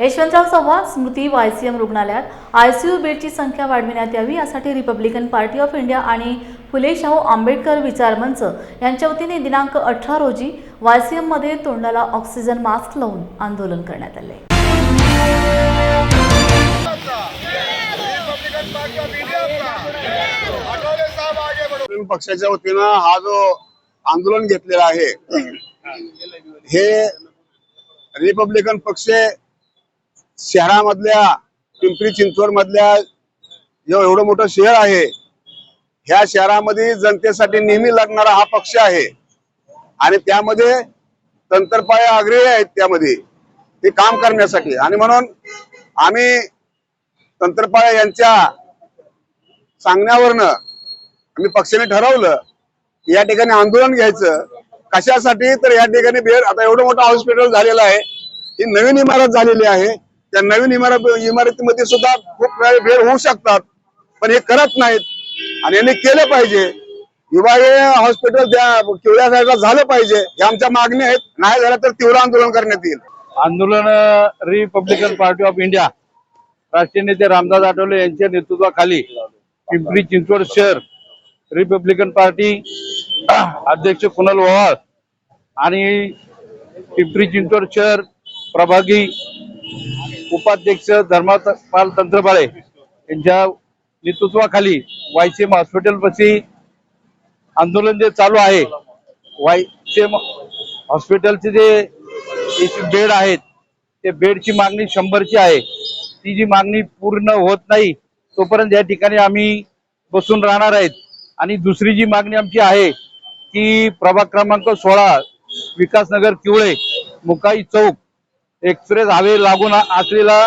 यशवंतराव चव्हाण स्मृती वायसीएम रुग्णालयात. आयसीयू बेडची संख्या वाढविण्यात यावी यासाठी रिपब्लिकन पार्टी ऑफ इंडिया आणि फुले शाहू आंबेडकर विचार मंच यांच्या वतीने दिनांक अठरा रोजी वायसीएममध्ये तोंडाला ऑक्सिजन मास्क लावून आंदोलन करण्यात आले. पक्षाच्या वतीनं हा जो आंदोलन घेतलेला आहे हे रिपब्लिकन पक्ष शहरामधल्या पिंपरी चिंचवड मधल्या जो एवढं मोठं शहर आहे ह्या शहरामध्ये जनतेसाठी नेहमी लढणारा हा पक्ष आहे. आणि त्यामध्ये तंत्रपाय आग्रही आहेत त्यामध्ये ते काम करण्यासाठी. आणि म्हणून आम्ही तंत्रपाळ यांच्या सांगण्यावरनं आम्ही पक्षाने ठरवलं की या ठिकाणी आंदोलन घ्यायचं. कशासाठी? तर या ठिकाणी बेड आता एवढं मोठं हॉस्पिटल झालेलं आहे. ही नवीन इमारत झालेली आहे. त्या नवीन इमारत इमारतीमध्ये सुद्धा खूप वेळ होऊ शकतात पण हे करत नाहीत. आणि यांनी केलं पाहिजे. विभागीय हॉस्पिटल त्या किवळ्या साईडला झालं पाहिजे हे आमच्या मागणी आहेत. नाही झालं तर तीव्र आंदोलन करण्यात येईल. आंदोलन रिपब्लिकन पार्टी ऑफ इंडिया राष्ट्रीय नेते रामदास आठवले यांच्या नेतृत्वाखाली पिंपरी चिंचवड शहर रिपब्लिकन पार्टी अध्यक्ष कुणाल पवार आणि पिंपरी चिंचवड शहर प्रभागी उपाध्यक्ष धर्मापाल तंत्रपाळे यांच्या नेतृत्वाखाली वायसीएम हॉस्पिटल पाशी आंदोलन जे चालू आहे वायसीएम हॉस्पिटलचे जे बेड आहेत ते बेडची मागणी शंभरची आहे. ती जी मागणी पूर्ण होत नाही तोपर्यंत या ठिकाणी आम्ही बसून राहणार आहेत. आणि दुसरी जी मागणी आमची आहे की प्रभाग क्रमांक सोळा विकासनगर किवळे मुकाई चौक एक्सप्रेस हवे लागून असलेला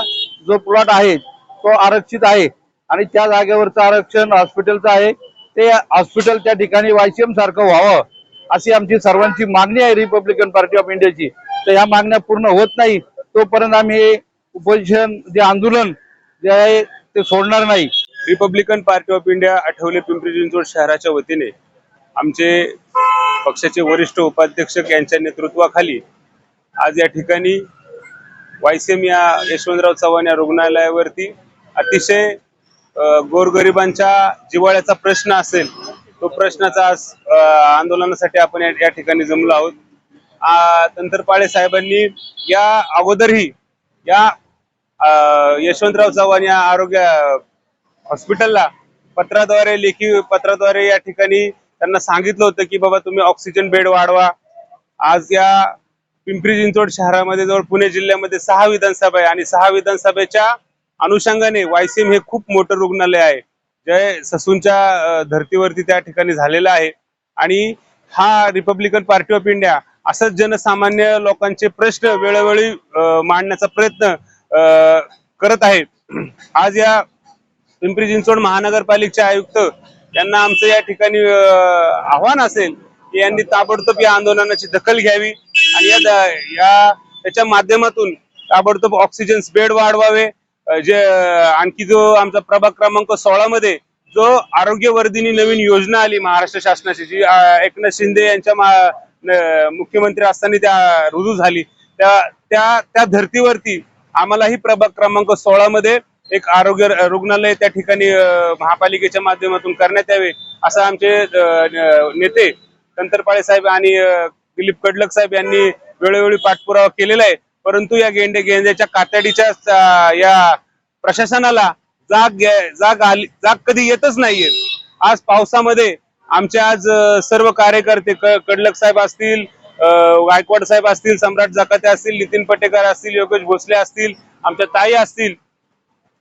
जो प्लॉट आहे तो आरक्षित आहे. आणि त्या जागेवरचं आरक्षण हॉस्पिटलचं आहे. ते हॉस्पिटल त्या ठिकाणी वायसीएम सारखं व्हावं अशी आमची सर्वांची मागणी आहे रिपब्लिकन पार्टी ऑफ इंडियाची तर ह्या मागण्या पूर्ण होत नाही. तोपर्यंत आम्ही हे उपोजिशन जे आंदोलन जे आहे ते सोडणार नाही. Republican Party of India Athawale Pimpri Chinchwad शहराच्या वतीने आमचे पक्षाचे वरिष्ठ उपाध्यक्ष यांच्या नेतृत्वाखाली आज या ठिकाणी वायसेम या यशवंतराव चव्हाण या रुग्णालयावरती अतिशय गोरगरिबांच्या जिव्हाळ्याचा प्रश्न असेल तो प्रश्नाचा आज आंदोलनासाठी आपण या ठिकाणी जमलो आहोत. आ, तंत्रपाळे साहेबांनी या अगोदरही या यशवंतराव चव्हाण या आरोग्य हॉस्पिटलला पत्राद्वारे लेखी पत्राद्वारे या ठिकाणी त्यांना सांगितलं होतं की बाबा तुम्ही ऑक्सिजन बेड वाढवा. आज या पिंपरी चिंचवड शहरामध्ये जवळ पुणे जिल्ह्यामध्ये सहा विधानसभा आहे आणि सहा विधानसभेच्या अनुषंगाने वायसीएम हे खूप मोठं रुग्णालय आहे. जे ससूनच्या धर्तीवरती त्या ठिकाणी झालेलं आहे. आणि हा रिपब्लिकन पार्टी ऑफ इंडिया असंच जनसामान्य लोकांचे प्रश्न वेळोवेळी मांडण्याचा प्रयत्न करत आहे. आज या पिंपरी चिंचवड महानगरपालिकेचे आयुक्त यांना आमचं या ठिकाणी आव्हान असेल यांनी ताबडतोब या आंदोलनाची दखल घ्यावी आणि या या त्याच्या माध्यमातून ताबडतोब ऑक्सिजन बेड वाढवावे. जे आणखी जो आमचा प्रभाग क्रमांक सोळा मध्ये जो आरोग्यवर्धिनी नवीन योजना आली महाराष्ट्र शासनाची जी एकनाथ शिंदे यांच्या मुख्यमंत्री असताना त्या रुजू झाली. त्या त्या त्या धर्तीवरती आम्हालाही प्रभाग क्रमांक सोळा मध्ये एक आरोग्य रुग्णालय त्या ठिकाणी महापालिकेच्या माध्यमातून करण्यात यावे असं आमचे नेते नंतरपाळे साहेब आणि दिलीप कडलक साहेब यांनी वेळोवेळी पाठपुरावा केलेला आहे. परंतु या गेंडे गेंद्याच्या कातडीच्या या प्रशासनाला जाग जाग आली जाग कधी येतच नाहीये. आज पावसामध्ये आमचे आज सर्व कार्यकर्ते कडलक साहेब असतील गायकवाड साहेब असतील सम्राट जाकाते असतील नितीन पटेकर असतील योगेश भोसले असतील आमच्या ताई असतील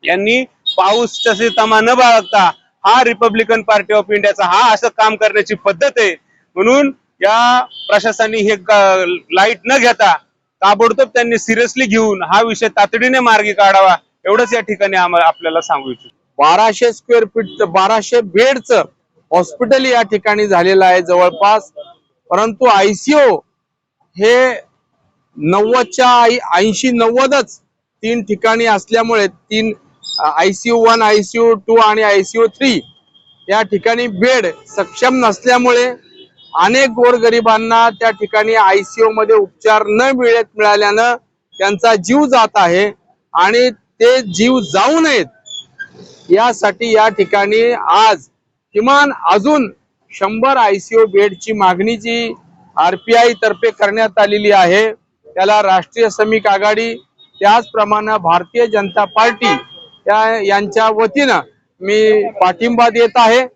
यांनी पाऊस तसे तमा न बाळगता हा रिपब्लिकन पार्टी ऑफ इंडियाचा हा असं काम करण्याची पद्धत आहे. म्हणून या प्रशासनाने हे लाइट न घेता ताबडतोब त्यांनी सिरियसली घेऊन हा विषय तातडीने मार्गी काढावा एवढंच या ठिकाणी आम्हाला आपल्याला सांगू इच्छितो. बाराशे स्क्वेअर फीट बाराशे बेडचं हॉस्पिटल या ठिकाणी झालेलं आहे जवळपास. परंतु आयसीओ हे नव्वदच्या ऐंशी नव्वदच तीन ठिकाणी असल्यामुळे तीन आयसीयू वन आयसीयू टू आणि आयसीयू थ्री या ठिकाणी बेड सक्षम नसल्यामुळे अनेक गोरगरिबांना त्या ठिकाणी आयसीयू मध्ये उपचार न मिळत मिळाल्यानं त्यांचा जीव जात आहे आणि ते जीव जाऊ नयेत. यासाठी या ठिकाणी आज किमान अजून शंभर आयसीयू बेडची मागणी जी आरपीआय तर्फे करण्यात आलेली आहे त्याला राष्ट्रीय श्रमिक आघाडी त्याचप्रमाणे भारतीय जनता पार्टी या यांच्या वतीनं मी पाठिंबा देत आहे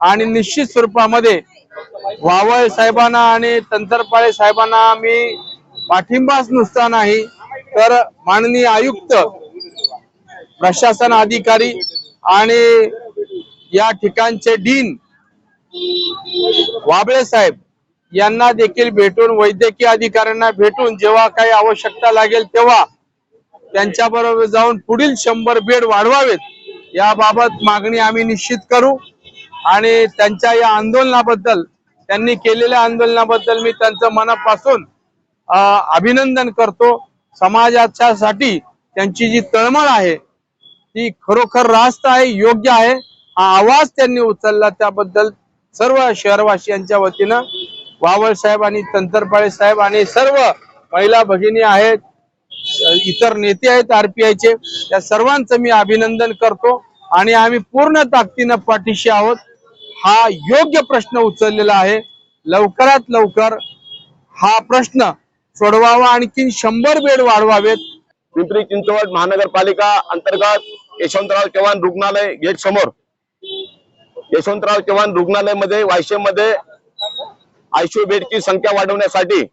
आणि निश्चित स्वरूपामध्ये वावळ साहेबांना आणि तंत्रपाळे साहेबांना मी पाठिंबाच नुसता नाही तर माननीय आयुक्त प्रशासन अधिकारी आणि या ठिकाणचे डीन वाबळे साहेब यांना देखील भेटून वैद्यकीय अधिकाऱ्यांना भेटून जेव्हा काही आवश्यकता लागेल तेव्हा त्यांच्या बरोबर जाऊन पुढील शंभर बेड वाढवावेत याबाबत मागणी आम्ही निश्चित करू. आणि त्यांच्या या आंदोलनाबद्दल त्यांनी केलेल्या आंदोलनाबद्दल मी त्यांचं मनापासून अभिनंदन करतो. समाजाच्यासाठी त्यांची जी तळमळ आहे ती खरोखर रास्त आहे योग्य आहे. हा आवाज त्यांनी उचलला त्याबद्दल सर्व शहरवासियांच्या वतीनं. वावळ साहेब आणि तंत्रपाळे साहेब आणि सर्व महिला भगिनी आहेत इतर नेते आहेत आरपीआयचे त्या सर्वांचं मी अभिनंदन करतो. आणि आम्ही पूर्ण ताकदीनं पाठीशी आहोत. हा योग्य प्रश्न उचललेला आहे. लवकरात लवकर हा प्रश्न सोडवावा. आणखीन शंभर बेड वाढवावेत. पिंपरी चिंचवड महानगरपालिका अंतर्गत यशवंतराव चव्हाण रुग्णालय गेट समोर. यशवंतराव चव्हाण रुग्णालयमध्ये वायशेममध्ये आयसीयू बेडची संख्या वाढवण्यासाठी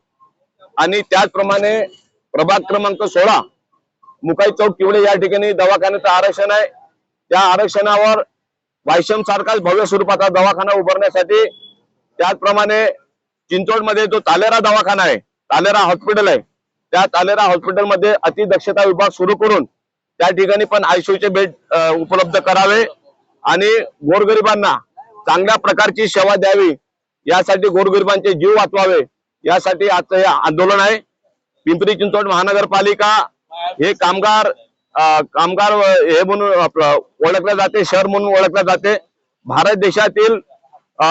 आणि त्याचप्रमाणे प्रभाग क्रमांक सोळा मुकाई चौक किवडे या ठिकाणी दवाखान्याचं आरक्षण आहे. त्या आरक्षणावर वायशम सारखाच भव्य स्वरूपाचा दवाखाना उभारण्यासाठी त्याचप्रमाणे चिंचवडमध्ये जो तालेरा दवाखाना आहे तालेरा हॉस्पिटल आहे त्या तालेरा हॉस्पिटलमध्ये अतिदक्षता विभाग सुरू करून त्या ठिकाणी पण आयसीयूचे बेड उपलब्ध करावे आणि गोरगरिबांना चांगल्या प्रकारची सेवा द्यावी. यासाठी गोरगरिबांचे जीव वाचवावे. यासाठी आजचं हे आंदोलन आहे. पिंपरी चिंचवड महानगरपालिका हे कामगार कामगार हे म्हणून आपलं ओळखलं जाते शहर म्हणून ओळखलं जाते. भारत देशातील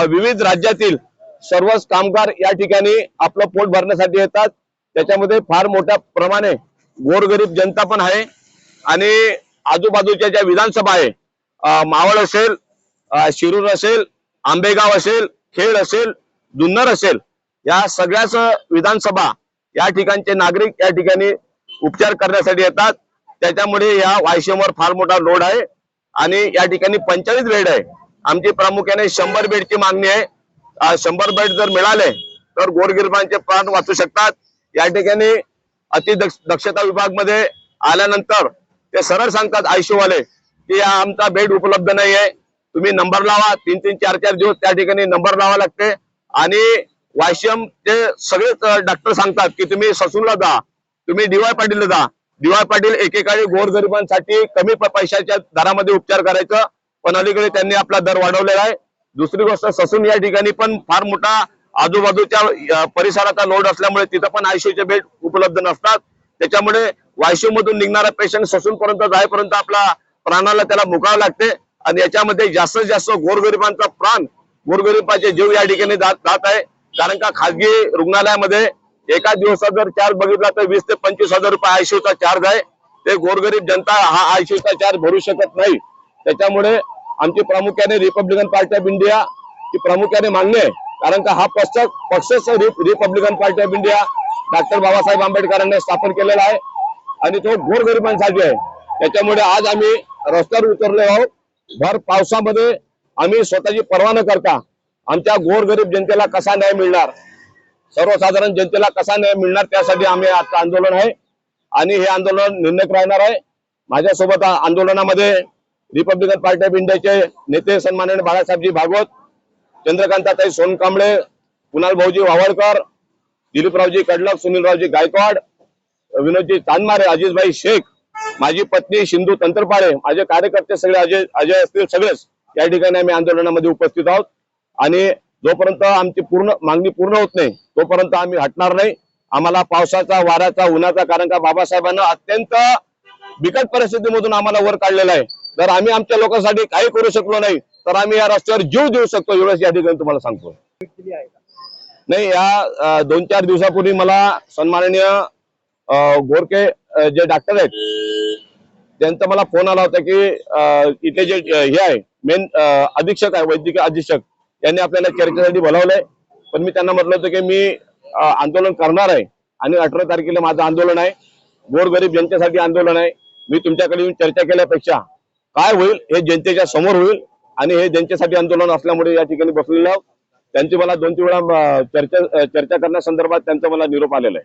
विविध राज्यातील सर्वच कामगार या ठिकाणी आपलं पोट भरण्यासाठी येतात. त्याच्यामध्ये फार मोठ्या प्रमाणे गोरगरीब जनता पण आहे. आणि आजूबाजूच्या ज्या विधानसभा आहे मावळ असेल शिरूर असेल आंबेगाव असेल खेड असेल जुन्नर असेल या सगळ्याच विधानसभा या ठिकाणचे नागरिक या ठिकाणी उपचार करण्यासाठी येतात. त्याच्यामुळे या वायसीएमवर फार मोठा लोड आहे. आणि या ठिकाणी पंचेचाळीस बेड आहे. आमची प्रामुख्याने शंभर बेडची मागणी आहे. शंभर बेड जर मिळाले तर गोरगिरबांचे प्राण वाचू शकतात. या ठिकाणी अति दक्षता विभागमध्ये आल्यानंतर ते सरळ सांगतात आयुष्यवाले वाले की आमचा बेड उपलब्ध नाही आहे तुम्ही नंबर लावा तीन तीन चार चार दिवस त्या ठिकाणी नंबर लावा लागते. आणि वायसीएम ते सगळेच डॉक्टर सांगतात की तुम्ही ससूनला जा तुम्ही डीवाय पाटीलला जा डीवाय पाटील एकेकाळी गोरगरिबांसाठी कमी पैशाच्या दरामध्ये उपचार करायचं. पण अलीकडे त्यांनी आपला दर वाढवलेला आहे. दुसरी गोष्ट ससून या ठिकाणी पण फार मोठा आजूबाजूच्या परिसराचा लोड असल्यामुळे तिथं पण आयसीयूचे बेड उपलब्ध नसतात. त्याच्यामुळे वायसीयू मधून निघणारा पेशंट ससून पर्यंत जाईपर्यंत आपला प्राणाला त्याला मुकावं लागते. आणि याच्यामध्ये जास्तीत जास्त गोरगरिबांचा प्राण गोरगरिबाचे जीव या ठिकाणी जात जात आहे. कारण का खाजगी रुग्णालयामध्ये एका दिवसात जर चार्ज बघितला तर वीस ते पंचवीस हजार रुपये आयसीयूचा चार्ज आहे. ते गोरगरीब जनता हा आयसीयूचा चार्ज भरू शकत नाही. त्याच्यामुळे आमची प्रामुख्याने रिपब्लिकन पार्टी ऑफ इंडिया ची प्रामुख्याने मागणी आहे. कारण का हा पक्ष पक्षच Republican Party of India doctor Babasaheb आंबेडकरांनी स्थापन केलेला आहे. आणि तो गोरगरिबांसाठी आहे. त्याच्यामुळे आज आम्ही रस्त्यावर उतरले आहोत. भर पावसामध्ये आम्ही स्वतःची पर्वा न करता आमच्या गोरगरीब जनतेला कसा न्याय मिळणार? सर्वसाधारण जनतेला कसा न्याय मिळणार त्यासाठी आम्ही आता आंदोलन आहे. आणि हे आंदोलन निर्णय राहणार आहे. माझ्यासोबत आंदोलनामध्ये रिपब्लिकन पार्टी ऑफ इंडियाचे नेते सन्माननीय बाळासाहेबजी भागवत चंद्रकांताताई सोनकांबळे कुणाल भाऊजी वावळकर दिलीपरावजी कडलक सुनीलरावजी गायकवाड विनोदजी तानमारे अजिजभाई शेख माझी पत्नी सिंधू तंत्रपाळे माझे कार्यकर्ते सगळे अजय अजय असतील सगळेच. या ठिकाणी आम्ही आंदोलनामध्ये उपस्थित आहोत. आणि जोपर्यंत आमची पूर्ण मागणी पूर्ण होत नाही तोपर्यंत आम्ही हटणार नाही. आम्हाला पावसाचा वाऱ्याचा उन्हाचा कारण का बाबासाहेबांना अत्यंत बिकट परिस्थितीमधून आम्हाला वर काढलेला आहे. जर आम्ही आमच्या लोकांसाठी काही करू शकलो नाही तर आम्ही या रस्त्यावर जीव देऊ शकतो. एवढंच या ठिकाणी तुम्हाला सांगतो. नाही या दोन चार दिवसापूर्वी मला सन्माननीय गोरके जे डॉक्टर आहेत त्यांचा मला फोन आला होता की इथे जे हे आहे मेन अधीक्षक आहे वैद्यकीय अधीक्षक. यांनी आपल्याला चर्चेसाठी बोलावलंय. पण मी त्यांना म्हटलं होतं की मी आंदोलन करणार आहे. आणि अठरा तारखेला माझं आंदोलन आहे. गोरगरीब जनतेसाठी आंदोलन आहे. मी तुमच्याकडे येऊन चर्चा केल्यापेक्षा काय होईल हे जनतेच्या समोर होईल आणि हे जनतेसाठी आंदोलन असल्यामुळे या ठिकाणी बसलेलं आहोत. त्यांची मला दोन तीन वेळा चर्चा चर्चा करण्यासंदर्भात त्यांचा मला निरोप आलेला आहे.